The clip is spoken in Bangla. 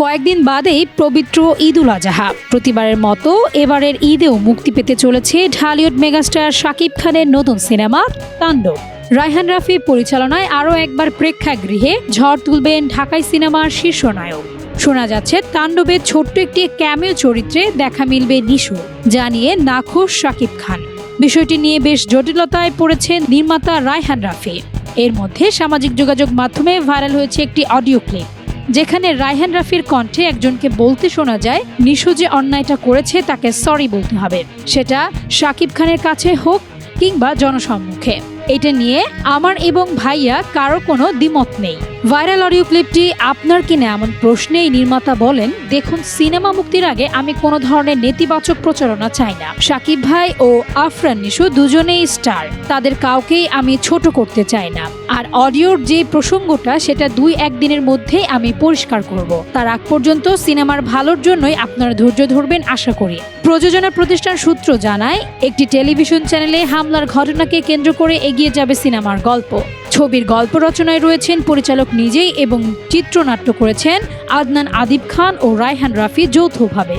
কয়েকদিন বাদেই পবিত্র ঈদ উল আজহা। প্রতিবারের মতো এবারের ঈদেও মুক্তি পেতে চলেছে ঢালিউড মেগাস্টার শাকিব খানের নতুন সিনেমা, তাণ্ডব। রায়হান রাফি পরিচালনায় আরও একবার প্রেক্ষাগৃহে ঝড় তুলবেন ঢাকাই সিনেমার শীর্ষ নায়ক। শোনা যাচ্ছে তাণ্ডবের ছোট্ট একটি ক্যামেও চরিত্রে দেখা মিলবে নিশু, জানিয়ে নাখোশ শাকিব খান। বিষয়টি নিয়ে বেশ জটিলতায় পড়েছেন নির্মাতা রায়হান রাফি। এর মধ্যে সামাজিক যোগাযোগ মাধ্যমে ভাইরাল হয়েছে একটি অডিও ক্লিপ। যেখানে রায়হান রাফির কণ্ঠে একজনকে বলতে শোনা যায়, নিশু যে অন্যায়টা করেছে তাকে সরি বলতে হবে। সেটা শাকিব খানের কাছে হোক কিংবা জনসম্মুখে। এটা নিয়ে আমার এবং ভাইয়া কারও কোনো দ্বিমত নেই। ভাইরাল অডিও ক্লিপটি আপনার কিনা এমন প্রশ্নেই নির্মাতা বলেন, দেখুন, সিনেমা মুক্তির আগে আমি কোনো ধরনের নেতিবাচক প্রচারণা চাই না। সাকিব ভাই ও আফরান নিশু দুজনেই স্টার। তাদের কাউকেই আমি ছোট করতে চাই না। আর অডিওর যে প্রসঙ্গটা, সেটা দুই একদিনের মধ্যেই আমি পরিষ্কার করব। তার আগ পর্যন্ত সিনেমার ভালোর জন্যই আপনারা ধৈর্য ধরবেন, আশা করি। প্রযোজনা প্রতিষ্ঠান সূত্র জানায়, একটি টেলিভিশন চ্যানেলে হামলার ঘটনাকে কেন্দ্র করে এগিয়ে যাবে সিনেমার গল্প। ছবির গল্প রচনায় রয়েছেন পরিচালক নিজেই এবং চিত্রনাট্য করেছেন আদনান আদিব খান ও রায়হান রাফি যৌথভাবে।